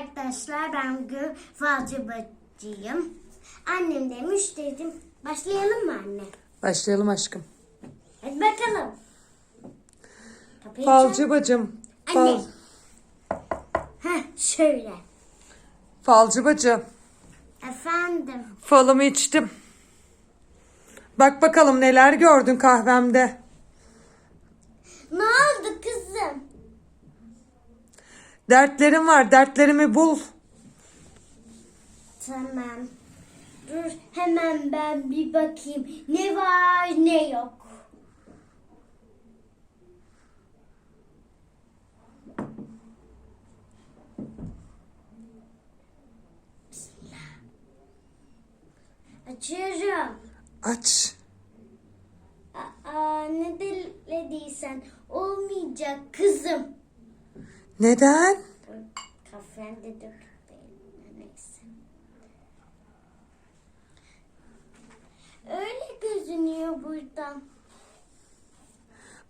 arkadaşlar ben bugün falcı bacıyım. Annem demiş dedim başlayalım mı anne? Başlayalım aşkım. Hadi bakalım. Kapıyı Falcı bacım. Fal, Anne. Heh şöyle. falcı bacı. Efendim. Falımı içtim. Bak bakalım neler gördün kahvemde. Ne oldu kızım? Dertlerim var. Dertlerimi bul. Tamam. Dur hemen ben bir bakayım. Ne var ne yok. Bismillah. Açıyorum. Aç. Aa, ne dilediysen olmayacak kızım. Neden? Kahven de. Neyse. Öyle gözünüyor buradan.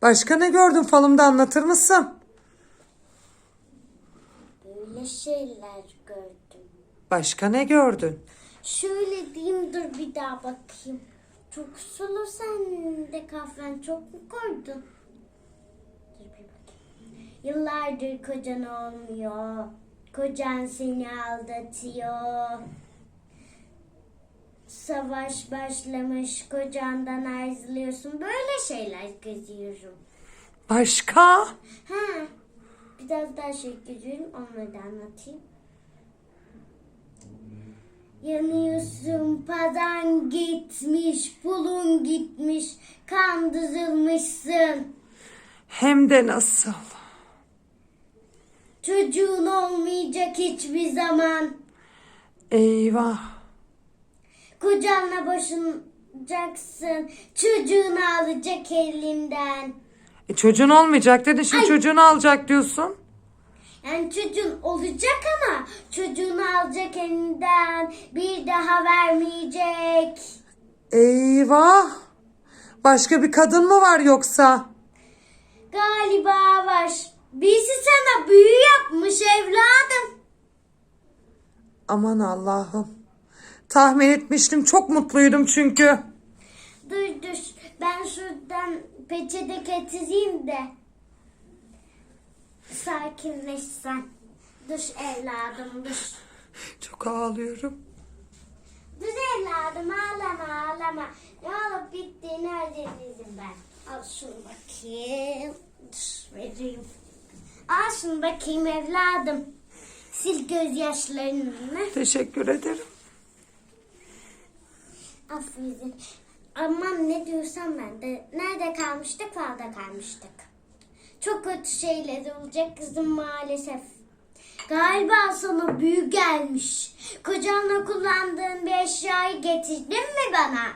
Başka ne gördün falımda anlatır mısın? Böyle şeyler gördüm. Başka ne gördün? Şöyle diyeyim dur bir daha bakayım. Çok sulu sen de kahven çok mu koydun? Yıllardır kocan olmuyor. Kocan seni aldatıyor. Savaş başlamış kocandan ayrılıyorsun. Böyle şeyler görüyorum. Başka? Ha, biraz daha şey görüyorum. Onları da anlatayım. Yanıyorsun, padan gitmiş, pulun gitmiş, kandırılmışsın. Hem de nasıl? Çocuğun olmayacak hiçbir zaman. Eyvah. Kocanla boşanacaksın. Çocuğunu alacak elinden. E, çocuğun olmayacak dedin şimdi Ay. çocuğunu alacak diyorsun. Yani çocuğun olacak ama çocuğunu alacak elinden. Bir daha vermeyecek. Eyvah. Başka bir kadın mı var yoksa? Galiba var. Birisi sana büyü yapmış evladım. Aman Allah'ım. Tahmin etmiştim. Çok mutluydum çünkü. Dur dur. Ben şuradan peçete getireyim de. Sakinleş sen. Dur evladım dur. Çok ağlıyorum. Dur evladım ağlama ağlama. Ne olup bittiğini öğreniriz ben. Al şunu bakayım. Dur vereyim. Al şunu bakayım evladım. Sil gözyaşlarını. Teşekkür ederim. Aferin. Aman ne diyorsam ben de. Nerede kalmıştık? Falda kalmıştık. Çok kötü şeyler olacak kızım maalesef. Galiba sana büyü gelmiş. Kocanla kullandığın bir eşyayı getirdin mi bana?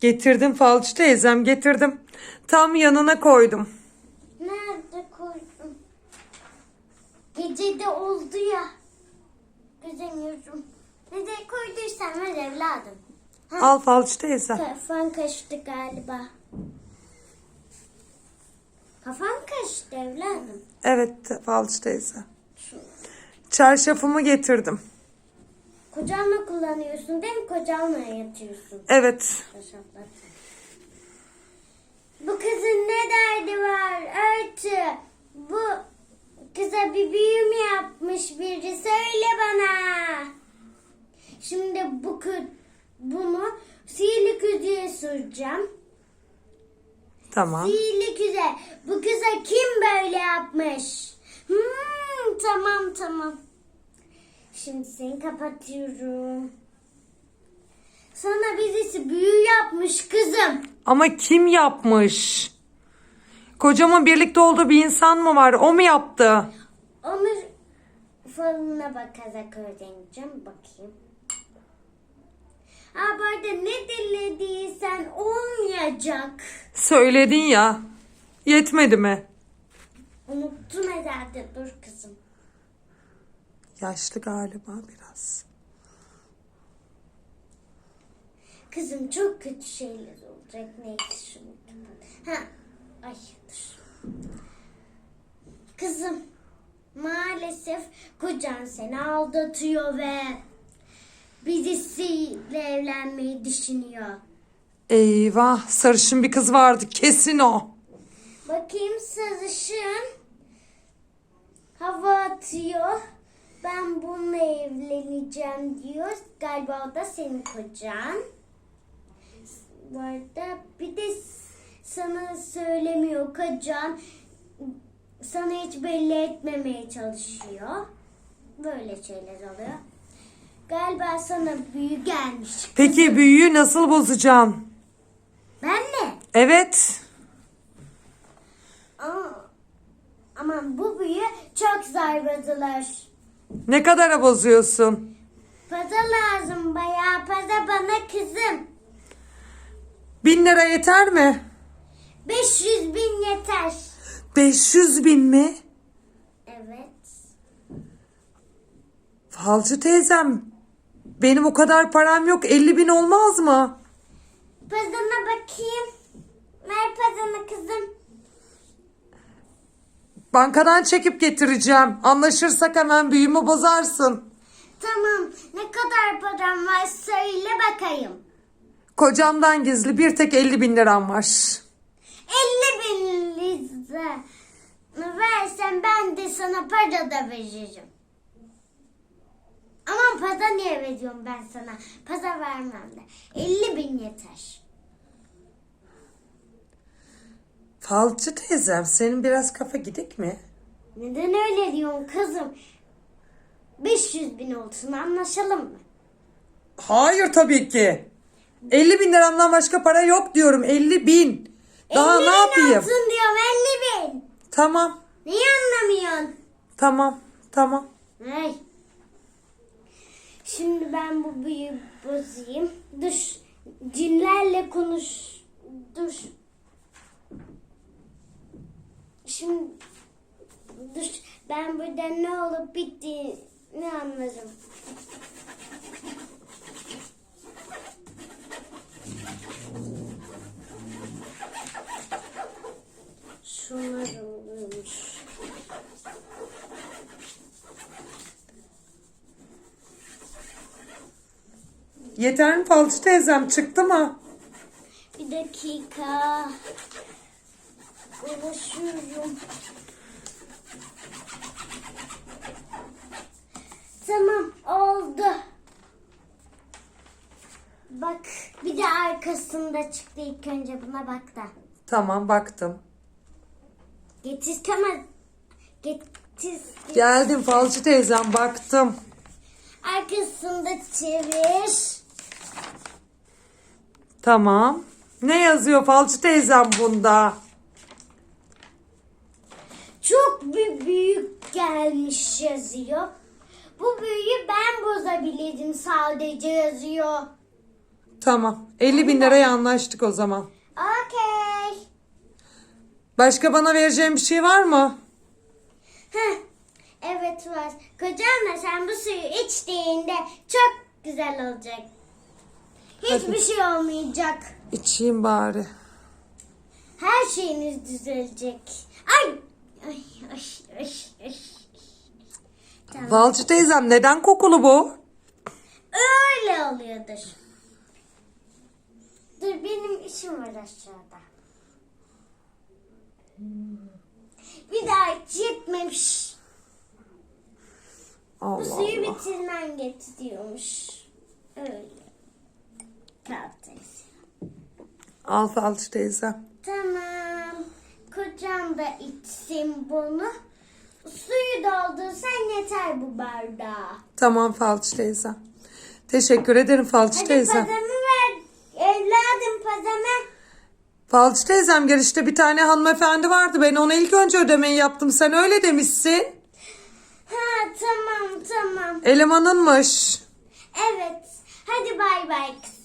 Getirdim falcı teyzem getirdim. Tam yanına koydum. Nerede koydun? Gece de oldu ya. Gözemiyorum. Nereye koyduysan ver evladım. Ha, Al falcı teyzem. Kafan kaçtı galiba. Kafan kaçtı evladım. Evet teyze. Şu. Çarşafımı getirdim. Kocanla kullanıyorsun değil mi? Kocanla yatıyorsun. Evet. Çarşaflar. Bu kızın ne derdi var? Örtü. Bir büyü mü yapmış biri? Söyle bana. Şimdi bu kız bunu sihirli küzeye süreceğim. Tamam. Sihirli küze. Bu kıza kim böyle yapmış? Hmm, tamam tamam. Şimdi seni kapatıyorum. Sana birisi büyü yapmış kızım. Ama kim yapmış? Kocamın birlikte olduğu bir insan mı var? O mu yaptı? Onu falına bakarak öğreneceğim. Bakayım. Ha bu arada ne dilediysen olmayacak. Söyledin ya. Yetmedi mi? Unuttun herhalde. Dur kızım. Yaşlı galiba biraz. Kızım çok kötü şeyler olacak. Neyse şunu kapat. Ha. Ay dur. Kızım Maalesef kocan seni aldatıyor ve birisiyle evlenmeyi düşünüyor. Eyvah sarışın bir kız vardı kesin o. Bakayım sarışın hava atıyor. Ben bununla evleneceğim diyor. Galiba o da senin kocan. Bu arada bir de sana söylemiyor kocan. Sana hiç belli etmemeye çalışıyor. Böyle şeyler oluyor. Galiba sana büyü gelmiş. Peki büyüyü nasıl bozacağım? Ben mi? Evet. Ama, aman bu büyü çok zor bozulur. Ne kadara bozuyorsun? Paza lazım bayağı paza bana kızım. Bin lira yeter mi? 500 bin yeter. 500 bin mi? Evet. Falcı teyzem benim o kadar param yok 50 bin olmaz mı? Pazana bakayım. Ver pazana kızım. Bankadan çekip getireceğim. Anlaşırsak hemen büyümü bozarsın. Tamam. Ne kadar param var söyle bakayım. Kocamdan gizli bir tek 50 bin liram var. 50 bin lira versen ben de sana para da veririm. Aman paza niye veriyorum ben sana? Paza vermem de. 50 bin yeter. Falcı teyzem senin biraz kafa gidik mi? Neden öyle diyorsun kızım? 500 bin olsun anlaşalım mı? Hayır tabii ki. 50 bin liramdan başka para yok diyorum 50 bin. Daha 50 ne yapayım? olsun diyorum 50 bin. Tamam Niye anlamıyorsun? tamam tamam. Ay. Şimdi ben bu büyüyü bozayım. Dur. Cinlerle konuş. Dur. Şimdi dur. Ben burada ne olup bittiğini anlarım. Yeter mi falcı teyzem çıktı mı? Bir dakika. Ulaşıyorum. Tamam oldu. Bak bir de arkasında çıktı ilk önce buna bak da. Tamam baktım. Getir kamera. Getir. Geldim falcı teyzem baktım. Arkasında çevir. Tamam. Ne yazıyor falcı teyzem bunda? Çok bir büyük gelmiş yazıyor. Bu büyüyü ben bozabilirim sadece yazıyor. Tamam. 50 bin liraya anlaştık o zaman. Okey. Başka bana vereceğin bir şey var mı? Heh, evet var. Kocanla sen bu suyu içtiğinde çok güzel olacak. Hiçbir şey olmayacak. İçeyim bari. Her şeyiniz düzelecek. Ay. Ay, ay, ay, ay. Tamam. Falcı teyzem neden kokulu bu? Öyle oluyordur. Dur benim işim var aşağıda. Bir daha hiç yetmemiş. Bu Allah suyu Allah. bitirmen getiriyormuş. Öyle. Al falcı teyzem. Tamam. Kocam da içsin bunu. Suyu doldursan yeter bu bardağa. Tamam falcı teyzem. Teşekkür ederim falcı Hadi teyzem. pazamı ver. Evladım pazamı. Falcı teyzem girişte bir tane hanımefendi vardı. Ben ona ilk önce ödemeyi yaptım. Sen öyle demişsin. Ha tamam tamam. Elemanınmış. Evet. Hadi bay bay kızım.